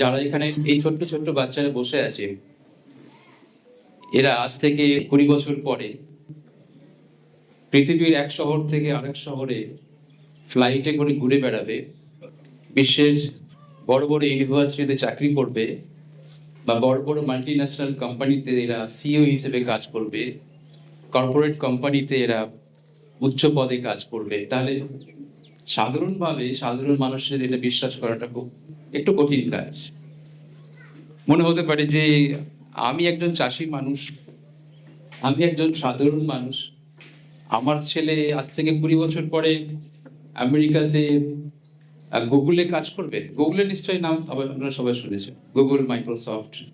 যারা এখানে এই ছোট্ট ছোট্ট বাচ্চারা বসে আছে, এরা আজ থেকে কুড়ি বছর পরে পৃথিবীর এক শহর থেকে আরেক শহরে ফ্লাইটে করে ঘুরে বেড়াবে, বিশ্বের বড় বড় ইউনিভার্সিটিতে চাকরি করবে বা বড় বড় মাল্টি ন্যাশনাল কোম্পানিতে এরা সিইও হিসেবে কাজ করবে কর্পোরেট কোম্পানিতে এরা উচ্চ পদে কাজ করবে। তাহলে সাধারণভাবে সাধারণ মানুষের এটা বিশ্বাস করাটা খুব একটু কঠিন কাজ। মনে হতে পারে যে আমি একজন চাষি মানুষ, আমি একজন সাধারণ মানুষ, আমার ছেলে আজ থেকে কুড়ি বছর পরে আমেরিকাতে গুগলে কাজ করবে। গুগলে নিশ্চয়ই নাম সবাই আপনারা সবাই শুনেছেন। গুগল, মাইক্রোসফট,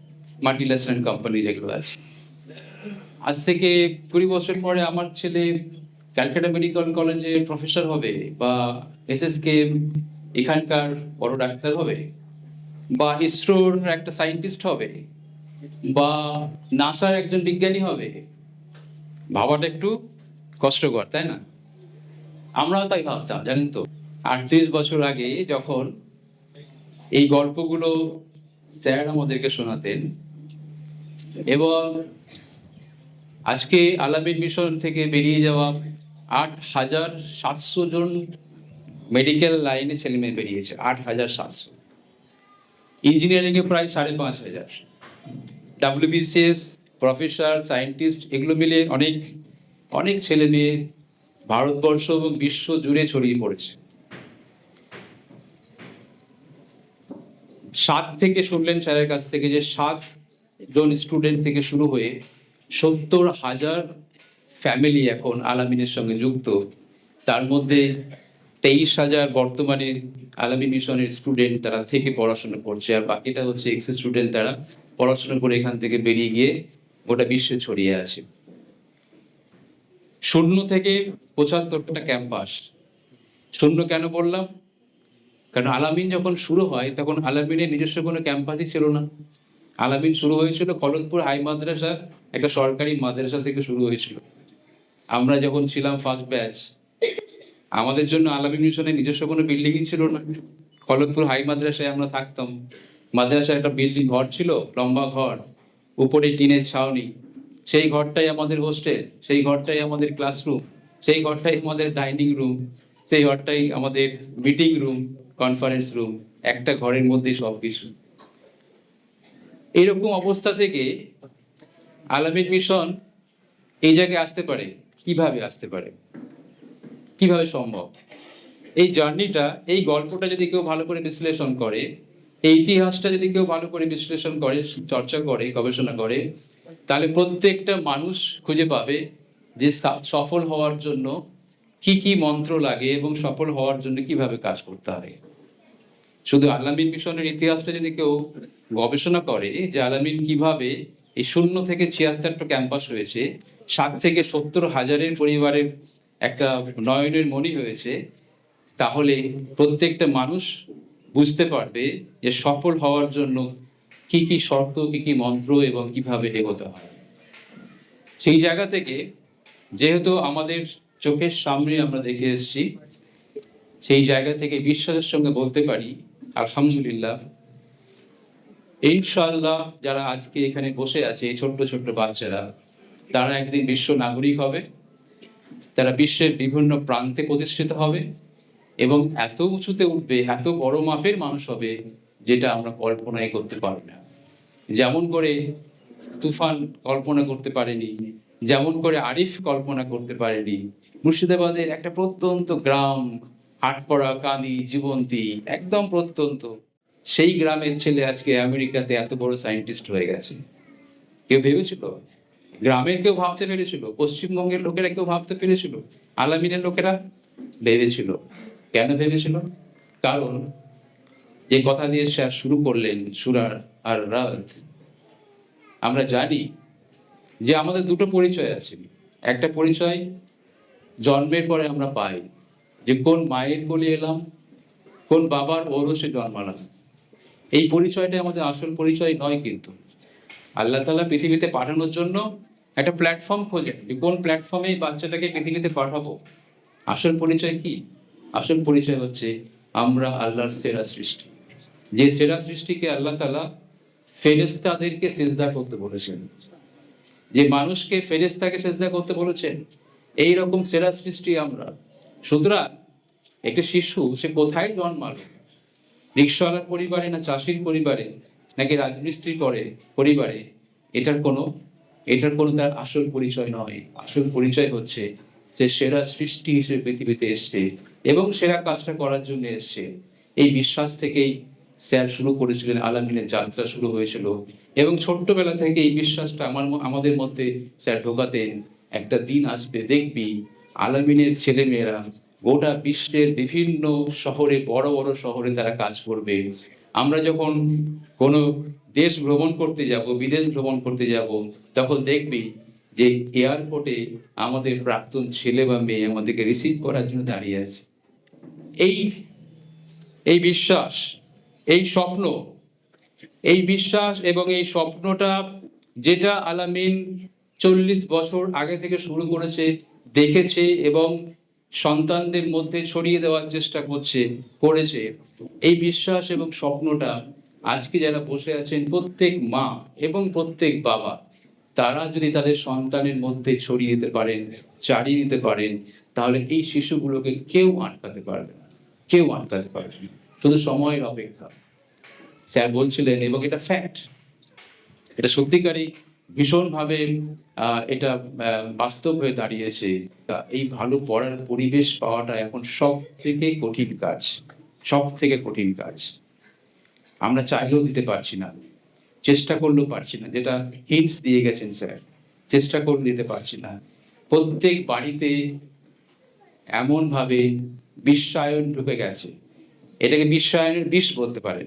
মাল্টিন্যাশনাল কোম্পানি যেগুলো আছে। আজ থেকে কুড়ি বছর পরে আমার ছেলে ক্যালকাটা মেডিকেল কলেজে প্রফেসর হবে বা এসএসকে এখানকার বড় ডাক্তার হবে বা ইসরোর একটা সায়েন্টিস্ট হবে বা নাসার একজন বিজ্ঞানী হবে। ভাবাটা একটু কষ্টকর, তাই না? আমরাও তাই ভাবতাম, জানেন তো? আটত্রিশ বছর আগে যখন এই গল্পগুলো স্যার আমাদেরকে শোনাতেন এবং আজকে আলামিন মিশন থেকে বেরিয়ে যাওয়া আট হাজার সাতশো জন মেডিকেল লাইনে ছেলে মেয়ে বেরিয়েছে, আট হাজার সাতশো। ইঞ্জিনিয়ারিং এ প্রায় সাড়ে পাঁচ হাজার। ডাব্লিউবিসিএস প্রফেসর সায়েন্টিস্ট এগুলো মিলে অনেক অনেক ছেলে মেয়ে ভারতবর্ষ এবং বিশ্ব জুড়ে ছড়িয়ে পড়েছে। সাত থেকে শুনলেন স্যারের কাছ থেকে যে সাত জন স্টুডেন্ট থেকে শুরু হয়ে সত্তর হাজার ফ্যামিলি এখন আলামিনের সঙ্গে যুক্ত। তার মধ্যে তেইশ হাজার বর্তমানে আলামী মিশনের স্টুডেন্ট তারা থেকে পড়াশোনা করছে, আর বাকিটা হচ্ছে এক্স স্টুডেন্ট তারা পড়াশোনা করে এখান থেকে বেরিয়ে গিয়ে গোটা বিশ্বে ছড়িয়ে আছে। শূন্য থেকে পঁচাত্তরটা ক্যাম্পাস শূন্য কেন বললাম কারণ আলামিন যখন শুরু হয়, তখন আলামিনের নিজস্ব কোনো ক্যাম্পাসই ছিল না। আলামিন শুরু হয়েছিল খলতপুর হাই মাদ্রাসা একটা সরকারি মাদ্রাসা থেকে শুরু হয়েছিল। আমরা যখন ছিলাম ফার্স্ট ব্যাচ আমাদের জন্য আলামিন মিশনের নিজস্ব কোনো বিল্ডিংই ছিল না। খলতপুর হাই মাদ্রাসায় আমরা থাকতাম। মাদ্রাসায় একটা বিল্ডিং ঘর ছিল, লম্বা ঘর, উপরে টিনের ছাউনি। সেই ঘরটাই আমাদের হোস্টেল সেই ঘরটাই আমাদের ক্লাসরুম সেই ঘরটাই আমাদের ডাইনিং রুম সেই ঘরটাই আমাদের মিটিং রুম কনফারেন্স রুম একটা ঘরের মধ্যেই সব কিছু এইরকম অবস্থা থেকে আলামিন মিশন এই জায়গায় আসতে পারে। কীভাবে আসতে পারে? কীভাবে সম্ভব? এই জার্নিটা, এই গল্পটা যদি কেউ ভালো করে বিশ্লেষণ করে, এই ইতিহাসটা যদি কেউ ভালো করে বিশ্লেষণ করে, চর্চা করে, গবেষণা করে, তাহলে প্রত্যেকটা মানুষ খুঁজে পাবে যে সফল হওয়ার জন্য কি কি মন্ত্র লাগে এবং সফল হওয়ার জন্য কীভাবে কাজ করতে হয়। শুধু আলামিন মিশনের ইতিহাসটা যদি কেউ গবেষণা করে যে আলামিন কীভাবে এই শূন্য থেকে ছিয়াত্তরটা ক্যাম্পাস হয়েছে ষাট থেকে সত্তর হাজারের পরিবারের একটা নয়নের মণি হয়েছে, তাহলে প্রত্যেকটা মানুষ বুঝতে পারবে যে সফল হওয়ার জন্য কি কি শর্ত, কি কি মন্ত্র এবং কীভাবে এগোতে হয়। সেই জায়গা থেকে যেহেতু আমাদের চোখের সামনে আমরা দেখে এসেছি, সেই জায়গা থেকে বিশ্বাসের সঙ্গে বলতে পারি, আলহামদুলিল্লাহ, ইনশাআল্লাহ যারা আজকে এখানে বসে আছে, ছোট্ট ছোট্ট বাচ্চারা তারা একদিন বিশ্ব নাগরিক হবে, তারা বিশ্বের বিভিন্ন প্রান্তে প্রতিষ্ঠিত হবে এবং এত উঁচুতে উঠবে, এত বড় মাপের মানুষ হবে যেটা আমরা কল্পনাই করতে পারব না। যেমন করে তুফান কল্পনা করতে পারেনি, যেমন করে আরিফ কল্পনা করতে পারেনি, মুর্শিদাবাদের একটা প্রত্যন্ত গ্রাম, হাটপড়া কানি জীবন্তী, একদম প্রত্যন্ত। সেই গ্রামের ছেলে আজকে আমেরিকাতে এত বড় সায়েন্টিস্ট হয়ে গেছে। কেউ ভেবেছিল? গ্রামের কেউ ভাবতে পেরেছিল, পশ্চিমবঙ্গের লোকেরা কেউ ভাবতে পেরেছিল, আলামিনের লোকেরা ভেবেছিল। কেন ভেবেছিল? কারণ যে কথা দিয়ে স্যার শুরু করলেন সুরার আর রাত, আমরা জানি যে আমাদের দুটো পরিচয় আছে। একটা পরিচয় জন্মের পরে আমরা পাই, যে কোন মায়ের কোলে এলাম, কোন বাবার ঔরসে জন্মালাম। এই পরিচয়টা আমাদের আসল পরিচয় নয় কিন্তু। আল্লাহ তাআলা পৃথিবীতে পাঠানোর জন্য একটা প্ল্যাটফর্ম খোঁজেন যে কোন প্ল্যাটফর্মে এই বাচ্চাটাকে পৃথিবীতে পাঠাবো? আসল পরিচয় কি? আসল পরিচয় হচ্ছে আমরা আল্লাহর সেরা সৃষ্টি। যে সেরা সৃষ্টিকে আল্লাহ তালা ফেরেস্তাদেরকে সেজদা করতে বলেছেন। যে মানুষকে ফেরেস্তাকে সেজদা করতে বলেছেন, এই রকম সেরা সৃষ্টি আমরা। সুতরাং একটি শিশু, সে কোথায় জন্মালো? রিক্সাওয়ালার পরিবারে না চাষির পরিবারে? নাকি রাজমিস্ত্রি করে পরিবারে? এটার কোনো এটার কোনো তার আসল পরিচয় নয়। আসল পরিচয় হচ্ছে সে সেরা সৃষ্টি হিসেবে পৃথিবীতে এসছে এবং সেরা কাজটা করার জন্য এসছে। এই বিশ্বাস থেকেই স্যার শুরু করেছিলেন, আলামিনের যাত্রা শুরু হয়েছিল এবং ছোট্টবেলা থেকে এই বিশ্বাসটা আমার আমাদের মধ্যে স্যার ঢোকাতেন, একটা দিন আসবে দেখবি, আলামিনের ছেলেমেয়েরা গোটা বিশ্বের বিভিন্ন শহরে, বড় বড় শহরে তারা কাজ করবে। আমরা যখন কোনো দেশ ভ্রমণ করতে যাব, বিদেশ ভ্রমণ করতে যাব, তখন দেখবি যে এয়ারপোর্টে আমাদের প্রাক্তন ছেলে বা মেয়ে আমাদেরকে রিসিভ করার জন্য দাঁড়িয়ে আছে। এই এই বিশ্বাস, এই স্বপ্ন, এই বিশ্বাস এবং এই স্বপ্নটা যেটা আলামিন চল্লিশ বছর আগে থেকে শুরু করেছে, দেখেছে এবং সন্তানদের মধ্যে ছড়িয়ে দেওয়ার চেষ্টা করছে, করেছে। এই বিশ্বাস এবং স্বপ্নটা আজকে যারা বসে আছেন প্রত্যেক মা এবং প্রত্যেক বাবা, তারা যদি তাদের সন্তানের মধ্যে ছড়িয়ে দিতে পারেন চালিয়ে দিতে পারেন, তাহলে এই শিশুগুলোকে কেউ আটকাতে পারবে না। কেউ আটকাতে পারবে না। শুধু সময়ের অপেক্ষা। স্যার বলছিলেন, এবং এটা ফ্যাক্ট এটা সত্যিকারই ভীষণভাবে এটা বাস্তব হয়ে দাঁড়িয়েছে। এই ভালো পড়ার পরিবেশ পাওয়াটা এখন সব থেকে কঠিন কাজ। সব থেকে কঠিন কাজ। আমরা চাইলেও দিতে পারছি না। চেষ্টা করলেও পারছি না। যেটা হিন্টস দিয়ে গেছেন স্যার, চেষ্টা করে দিতে পারছি না। প্রত্যেক বাড়িতে এমনভাবে বিশ্বায়ন ঢুকে গেছে। এটাকে বিশ্বায়নের বিষ বলতে পারেন।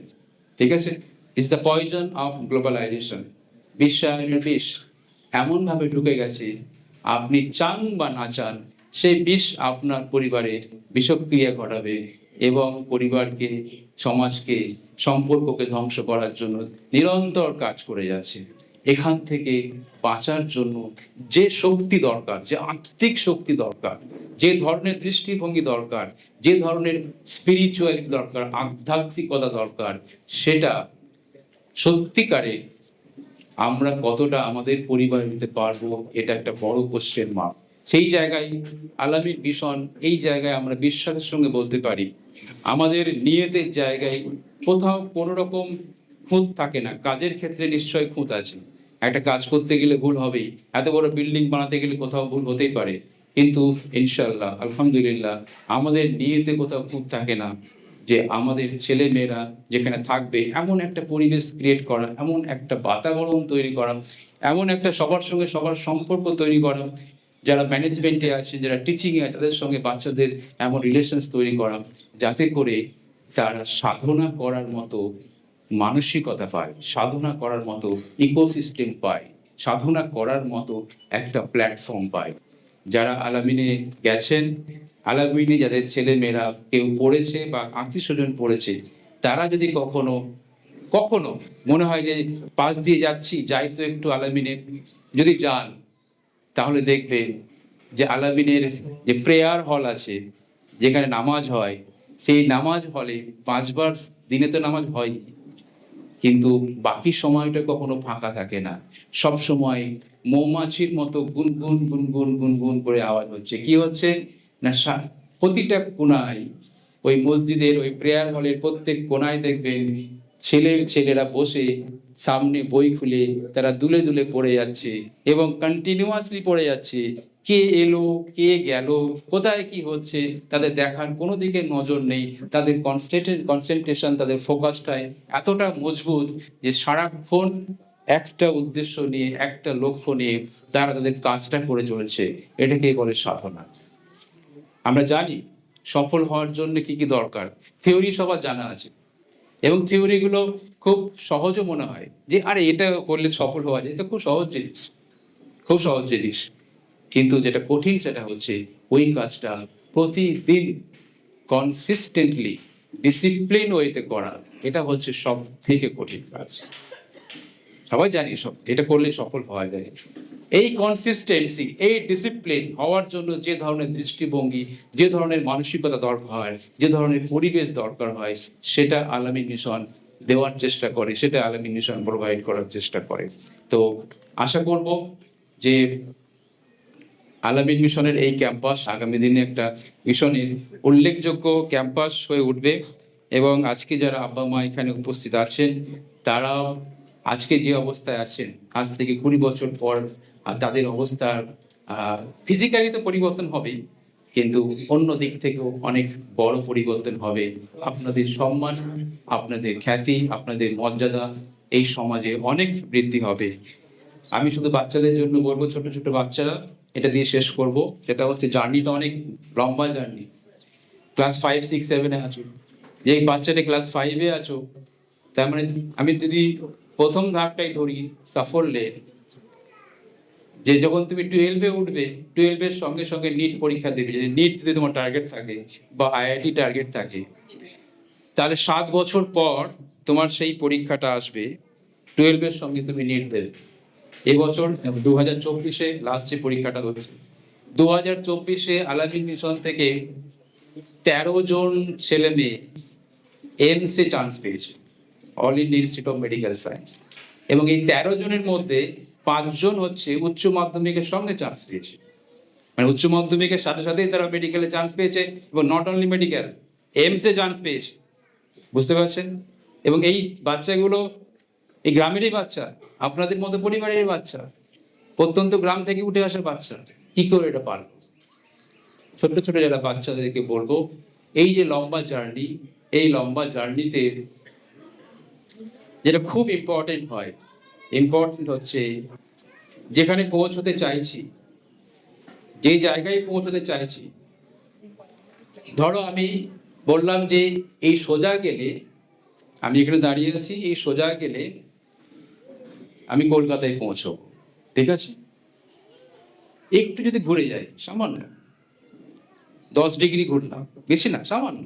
ঠিক আছে? It's the poison of globalisation বিশ্বায়নের বিষ এমনভাবে ঢুকে গেছে, আপনি চান বা না চান, সেই বিষ আপনার পরিবারে বিষক্রিয়া ঘটাবে এবং পরিবারকে সমাজকে, সম্পর্ককে ধ্বংস করার জন্য নিরন্তর কাজ করে যাচ্ছে। এখান থেকে বাঁচার জন্য যে শক্তি দরকার, যে আত্মিক শক্তি দরকার, যে ধরনের দৃষ্টিভঙ্গি দরকার, যে ধরনের স্পিরিচুয়ালিটি দরকার, আধ্যাত্মিকতা দরকার, সেটা সত্যিকারে আমরা কতটা আমাদের পরিবার নিতে পারব, এটা একটা বড় কোশ্চেন মার্ক সেই জায়গায় আলামীর মিশন এই জায়গায় আমরা বিশ্বাসের সঙ্গে বলতে পারি। আমাদের নিয়তের জায়গায় কোথাও কোনো রকম খুঁত থাকে না। কাজের ক্ষেত্রে নিশ্চয় খুঁত আছে। একটা কাজ করতে গেলে ভুল হবেই। এত বড় বিল্ডিং বানাতে গেলে কোথাও ভুল হতেই পারে। কিন্তু ইনশাল্লাহ আলহামদুলিল্লাহ, আমাদের নিয়েতে কোথাও খুঁত থাকে না যে আমাদের ছেলে মেয়েরা যেখানে থাকবে, এমন একটা পরিবেশ ক্রিয়েট করা, এমন একটা বাতাবরণ তৈরি করা, এমন একটা সবার সঙ্গে সবার সম্পর্ক তৈরি করা যারা ম্যানেজমেন্টে আছে, যারা টিচিংয়ে আছে, তাদের সঙ্গে বাচ্চাদের এমন রিলেশনস তৈরি করা, যাতে করে তারা সাধনা করার মতো মানসিকতা পায়, সাধনা করার মতো ইকোসিস্টেম পায়, সাধনা করার মতো একটা প্ল্যাটফর্ম পায়। যারা আলামিনে গেছেন, আলামিনে যাদের ছেলে মেয়েরা কেউ পড়েছে বা আত্মীয় স্বজন পড়েছে, তারা যদি কখনো কখনো মনে হয় যে পাশ দিয়ে যাচ্ছি, যাই তো একটু আলামিনে যদি যান তাহলে দেখবেন যে আলামিনের যে প্রেয়ার হল আছে, যেখানে নামাজ হয়, সেই নামাজ হলে পাঁচবার দিনে তো নামাজ হয় কিন্তু বাকি সময়টা কখনো ফাঁকা থাকে না। সব সময় মৌমাছির মতো গুনগুন গুনগুন গুনগুন করে আওয়াজ হচ্ছে। কি হচ্ছে? না প্রতিটা কোনায় ওই মসজিদের ওই প্রেয়ার হলের প্রত্যেক কোনায় দেখবেন ছেলের ছেলেরা বসে সামনে বই খুলে তারা দুলে দুলে পড়ে যাচ্ছে এবং কন্টিনিউয়াসলি পড়ে যাচ্ছে। কে এলো, কে গেল, কোথায় কি হচ্ছে, তাদের দেখার কোনো দিকে নজর নেই। তাদের কনসেন্ট্রেট কনসেন্ট্রেশন তাদের ফোকাসটাই এতটা মজবুত যে সারাক্ষণ একটা উদ্দেশ্য নিয়ে, একটা লক্ষ্য নিয়ে তারা তাদের কাজটা করে চলেছে। এটাকে বলে সাধনা। আমরা জানি সফল হওয়ার জন্য কি কি দরকার। থিওরি সবার জানা আছে। এবং থিওরিগুলো খুব সহজও মনে হয় যে, আরে, এটা করলে সফল হওয়া যায়। এটা খুব সহজ জিনিস। খুব সহজ জিনিস। কিন্তু যেটা কঠিন সেটা হচ্ছে ওই কাজটা প্রতিদিন কনসিস্টেন্টলি ডিসিপ্লিন ওয়েতে করা। এটা হচ্ছে সব থেকে কঠিন কাজ। সবাই জানি সব, এটা করলে সফল হওয়া যায়। এই কনসিস্টেন্সি এই ডিসিপ্লিন হওয়ার জন্য যে ধরনের দৃষ্টিভঙ্গি, যে ধরনের মানসিকতা দরকার হয়, যে ধরনের পরিবেশ দরকার হয়, সেটা আলামী মিশন দেওয়ার চেষ্টা করে, সেটা আলামিন মিশন প্রোভাইড করার চেষ্টা করে। তো আশা করব যে আলামিন মিশনের এই ক্যাম্পাস আগামী দিনে একটা মিশনের উল্লেখযোগ্য ক্যাম্পাস হয়ে উঠবে এবং আজকে যারা আব্বা মা এখানে উপস্থিত আছেন, তারাও আজকে যে অবস্থায় আছেন, আজ থেকে কুড়ি বছর পর আহ, তাদের অবস্থার ফিজিক্যালি তো পরিবর্তন হবেই কিন্তু অন্য দিক থেকেও অনেক বড় পরিবর্তন হবে। আপনাদের সম্মান আপনাদের খ্যাতি আপনাদের মর্যাদা এই সমাজে অনেক বৃদ্ধি হবে। আমি শুধু বাচ্চাদের জন্য বলব ছোট ছোট বাচ্চারা এটা দিয়ে শেষ করব। সেটা হচ্ছে জার্নিটা অনেক লম্বা জার্নি ক্লাস ফাইভ সিক্স সেভেনে আছো। যে বাচ্চাটা ক্লাস ফাইভে আছো তার মানে আমি যদি প্রথম ধাপটাই ধরি সাফল্যে যে যখন তুমি টুয়েলভে উঠবে টুয়েলভের সঙ্গে সঙ্গে নিট পরীক্ষা দেবে। যদি নিট যদি তোমার টার্গেট থাকে বা আইআইটি টার্গেট থাকে, তাহলে সাত বছর পর তোমার সেই পরীক্ষাটা আসবে। টুয়েলভের সঙ্গে তুমি নিট দেবে। এবছর দু হাজার চব্বিশে লাস্ট যে পরীক্ষাটা হচ্ছে দু হাজার চব্বিশে আলাদিন মিশন থেকে তেরো জন ছেলে মেয়ে এমসে চান্স পেয়েছে। All India Institute of Medical Science এবং এই তেরো জনের মধ্যে পাঁচজন হচ্ছে উচ্চ মাধ্যমিকের সঙ্গে চান্স পেয়েছে। মানে উচ্চ মাধ্যমিকের সাথে সাথেই তারা মেডিকেলে চান্স পেয়েছে এবং নট অনলি মেডিকেল এমসে চান্স পেয়েছে। বুঝতে পারছেন? এবং এই বাচ্চাগুলো, এই গ্রামেরই বাচ্চা, আপনাদের মতো পরিবারের বাচ্চা, প্রত্যন্ত গ্রাম থেকে উঠে আসা বাচ্চা, কি করে এটা পারব? ছোট ছোট যারা বাচ্চাদেরকে বলব, এই যে লম্বা জার্নি এই লম্বা জার্নিতে যেটা খুব ইম্পর্টেন্ট হয় ইম্পর্টেন্ট হচ্ছে যেখানে পৌঁছতে চাইছি, যে জায়গায় পৌঁছতে চাইছি। ধরো আমি বললাম যে এই সোজা গেলে, আমি এখানে দাঁড়িয়ে আছি, এই সোজা গেলে আমি কলকাতায় পৌঁছবো, ঠিক আছে? একটু যদি ঘুরে যাই, সামান্য। দশ ডিগ্রি ঘুরলাম, বেশি না, সামান্য।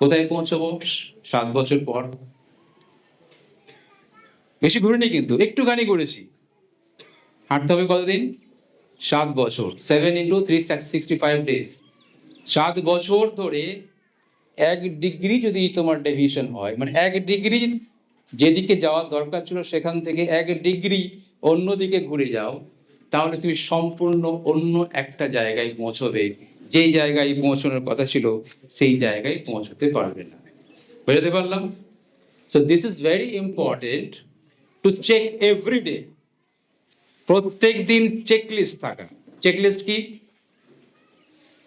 কোথায় পৌঁছবো? সাত বছর পর বেশি ঘুরিনি কিন্তু, একটুখানি ঘুরেছি। হাঁটতে হবে কতদিন? সাত বছর। Seven into three sixty five days সাত বছর ধরে এক ডিগ্রি যদি তোমার ডেভিয়েশন হয় মানে এক ডিগ্রি যেদিকে যাওয়ার দরকার ছিল সেখান থেকে এক ডিগ্রি অন্যদিকে ঘুরে যাও, তাহলে তুমি সম্পূর্ণ অন্য একটা জায়গায় পৌঁছবে। যেই জায়গায় পৌঁছানোর কথা ছিল, সেই জায়গায় পৌঁছতে পারবে না। বুঝতে পারলাম? So this is very important to check every day প্রত্যেক দিন চেক লিস্ট থাকা। চেক লিস্ট কি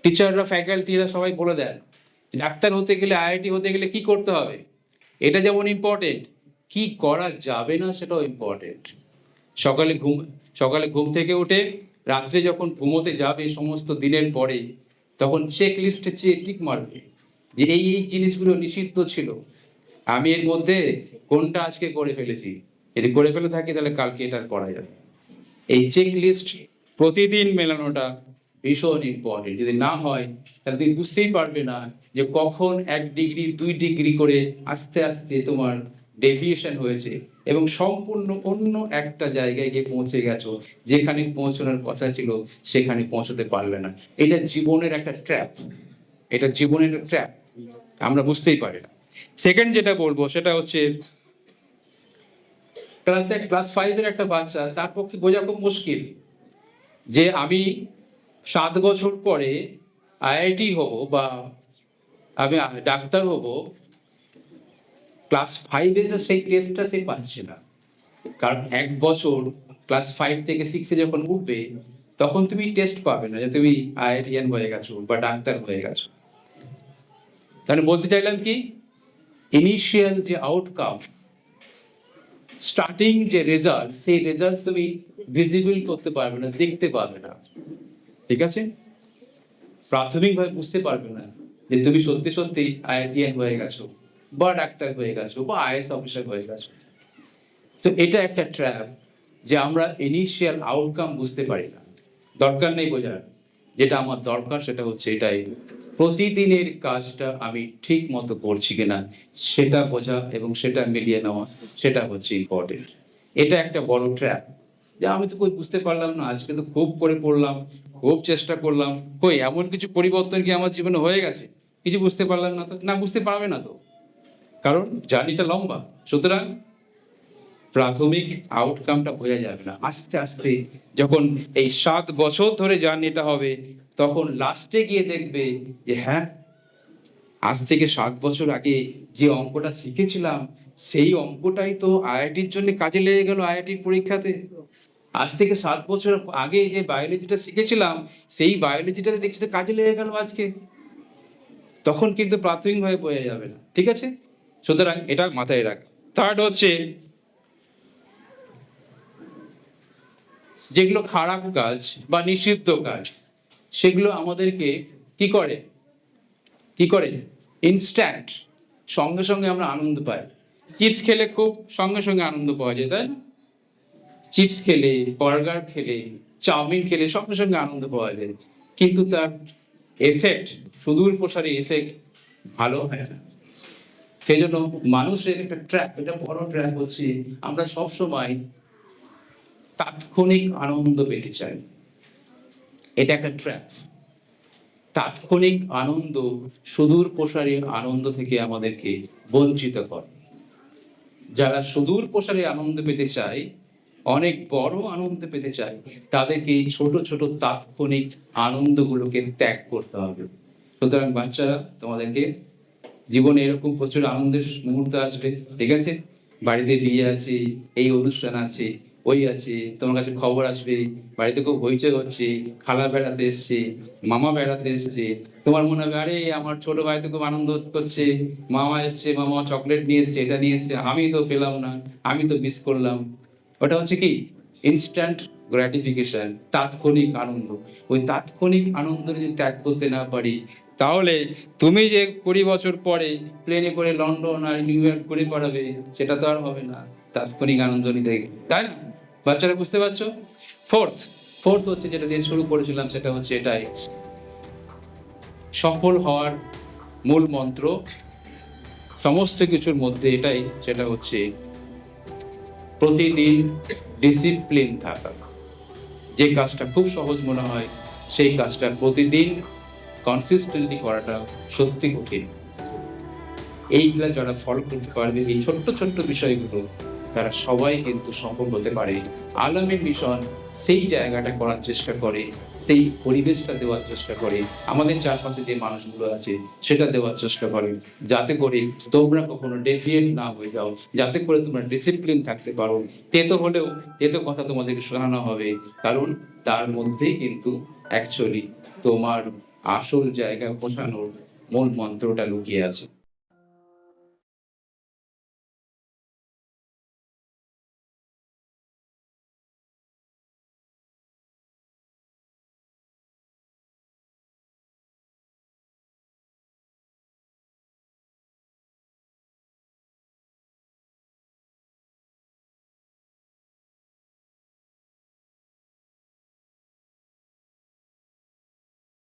টিচাররা ফ্যাকাল্টিরা সবাই বলে দেন ডাক্তার হতে গেলে আইআইটি হতে গেলে কি করতে হবে? এটা যেমন ইম্পর্টেন্ট কি করা যাবে না সেটাও ইম্পর্টেন্ট সকালে ঘুম সকালে ঘুম থেকে উঠে রাত্রে যখন ঘুমোতে যাবে সমস্ত দিনের পরে, তখন চেক লিস্টে চেয়ে টিক মারবে যে এই এই জিনিসগুলো নিষিদ্ধ ছিল, আমি এর মধ্যে কোনটা আজকে করে ফেলেছি? যদি করে ফেলে থাকি, তাহলে কালকে এটা করা যাবে। এই চেক লিস্ট প্রতিদিন মেলানোটা ভীষণ ইম্পর্টেন্ট যদি না হয়, তাহলে তুমি বুঝতেই পারবে না যে কখন এক ডিগ্রি দুই ডিগ্রি করে আস্তে আস্তে তোমার ডেভিয়েশন হয়েছে এবং সম্পূর্ণ অন্য একটা জায়গায় গিয়ে পৌঁছে গেছো, যেখানে পৌঁছানোর কথা ছিল, সেখানে পৌঁছতে পারলে না। এটা জীবনের একটা ট্র্যাপ এটা জীবনের ট্র্যাপ আমরা বুঝতেই পারি না। সেকেন্ড যেটা বলব, সেটা হচ্ছে ক্লাস ক্লাস ফাইভের একটা বাচ্চা, তার পক্ষে বোঝা খুব মুশকিল যে আমি সাত বছর পরে আইআইটি হব বা আমি ডাক্তার হব ক্লাস ফাইভে তো সেই টেস্টটা সে পাচ্ছে না। কারণ এক বছর ক্লাস ফাইভ থেকে সিক্সে যখন উঠবে, তখন তুমি টেস্ট পাবে না যে তুমি আইআইটিয়ান হয়ে গেছো বা ডাক্তার হয়ে গেছো। তাহলে বলতে চাইলাম কি? ইনিশিয়াল যে আউটকাম স্টার্টিং যে রেজাল্ট সেই রেজাল্ট তুমি ভিজিবল করতে পারবে না, দেখতে পারবে না। ঠিক আছে? প্রাথমিকভাবে বুঝতে পারবে না যে তুমি সত্যি সত্যি আইআইটিএন হয়ে গেছো, বা ডাক্তার হয়ে গেছো, বা আইএস অফিসার হয়ে গেছো। তো এটা একটা ট্র্যাপ যে আমরা ইনিশিয়াল আউটকাম বুঝতে পারি না। দরকার নেই বোঝার। যেটা আমার দরকার সেটা হচ্ছে এটাই। প্রতিদিনের কাজটা আমি ঠিক মতো করছি কিনা সেটা বোঝা এবং সেটা মিলিয়ে নেওয়া, সেটা হচ্ছে ইম্পর্টেন্ট এটা একটা বড় ট্র্যাপ যে আমি তো কই বুঝতে পারলাম না, আজকে তো খুব করে পড়লাম, খুব চেষ্টা করলাম, কই এমন কিছু পরিবর্তন কি আমার জীবনে হয়ে গেছে? কিছু বুঝতে পারলাম না তো, না বুঝতে পারবে না তো। কারণ জার্নিটা লম্বা। সুতরাং প্রাথমিক আউটকামটা বোঝা যাবে না। আস্তে আস্তে যখন এই সাত বছর ধরে জার্নিটা হবে তখন লাস্টে গিয়ে দেখবে যে হ্যাঁ আজ থেকে সাত বছর আগে যে অঙ্কটা শিখেছিলাম, সেই অঙ্কটাই তো আইআইটির জন্য কাজে লেগে গেল আইআইটির পরীক্ষাতে। আজ থেকে সাত বছর আগে যে বায়োলজিটা শিখেছিলাম, সেই বায়োলজিটাতে দেখছি তো কাজে লেগে গেল আজকে। তখন কিন্তু প্রাথমিকভাবে বোঝা যাবে না, ঠিক আছে? সুতরাং এটা মাথায় রাখ। থার্ড হচ্ছে, যেগুলো খারাপ কাজ বা নিষিদ্ধ কাজ সেগুলো আমাদেরকে কি করে? কি করে? ইনস্ট্যান্ট সঙ্গে সঙ্গে আমরা আনন্দ পাই। চিপস খেলে খুব সঙ্গে সঙ্গে আনন্দ পাওয়া যায়, তাই না? চিপস খেলে বার্গার খেলে, চাউমিন খেলে সঙ্গে সঙ্গে আনন্দ পাওয়া যায়। কিন্তু তার এফেক্ট সুদূর প্রসারী এফেক্ট ভালো হয় না। সেই জন্য মানুষের একটা ট্র্যাপ এটা বড় ট্র্যাপ হচ্ছে, আমরা সবসময় তাৎক্ষণিক আনন্দ পেতে চাই। এটা একটা ট্র্যাপ তাৎক্ষণিক আনন্দ, সুদূর প্রসারী আনন্দ থেকে আমাদেরকে বঞ্চিত করে। যারা সুদূর প্রসারী আনন্দ পেতে চায়, অনেক বড় আনন্দ পেতে চায়, তাদেরকে এই ছোট ছোট তাৎক্ষণিক আনন্দগুলোকে ত্যাগ করতে হবে। সুতরাং বাচ্চারা, তোমাদেরকে জীবনে এরকম প্রচুর আনন্দের মুহূর্ত আসবে, ঠিক আছে? বাড়িতে বিয়ে আছে, এই অনুষ্ঠান আছে ওই আছে, তোমার কাছে খবর আসবে, বাড়িতে খুব হইচই হচ্ছে, খালা বেড়াতে এসছে, মামা বেড়াতে এসছে। তোমার মনে হবে, আরে, আমার ছোট ভাইতে খুব আনন্দ করছে। মামা এসছে, মামা চকলেট নিয়ে এসছে, এটা নিয়ে এসছে, আমি তো পেলাম না, আমি তো মিস করলাম। ওটা হচ্ছে কি? ইনস্ট্যান্ট গ্র্যাটিফিকেশন তাৎক্ষণিক আনন্দ। ওই তাৎক্ষণিক আনন্দ যদি ত্যাগ করতে না পারি, তাহলে তুমি যে কুড়ি বছর পরে প্লেনে করে লন্ডন আর নিউ ইয়র্ক ঘুরে পড়াবে সেটা তো আর হবে না, তাৎক্ষণিক আনন্দ নিতে। তাই না? বাচ্চারা বুঝতে পারছ? ফোর্থ ফোর্থ হচ্ছে যেটা দিয়ে শুরু করেছিলাম, সেটা হচ্ছে এটাই। সফল হওয়ার মূল মন্ত্র, সমস্ত কিছুর মধ্যে এটাই, সেটা হচ্ছে প্রতিদিন ডিসিপ্লিন থাকা। যে কাজটা খুব সহজ মনে হয়, সেই কাজটা প্রতিদিন কনসিস্টেন্টলি করাটা সত্যি কঠিন। এইগুলা যারা ফলো করতে পারবে, এই ছোট্ট ছোট্ট বিষয়গুলো তারা সবাই কিন্তু সফল হতে পারে। আলমের মিশন সেই জায়গাটা করার চেষ্টা করে, সেই পরিবেশটা দেওয়ার চেষ্টা করে। আমাদের চারপাশে যে মানুষগুলো আছে, সেটা দেওয়ার চেষ্টা করে। যাতে করে তোমরা কখনো ডেফিয়েট না হয়ে যাও। যাতে করে তোমরা ডিসিপ্লিন থাকতে পারো। তেতো হলেও তেতো কথা তোমাদেরকে শোনানো হবে। কারণ তার মধ্যেই কিন্তু অ্যাকচুয়ালি তোমার আসল জায়গায় পৌঁছানোর মূল মন্ত্রটা লুকিয়ে আছে।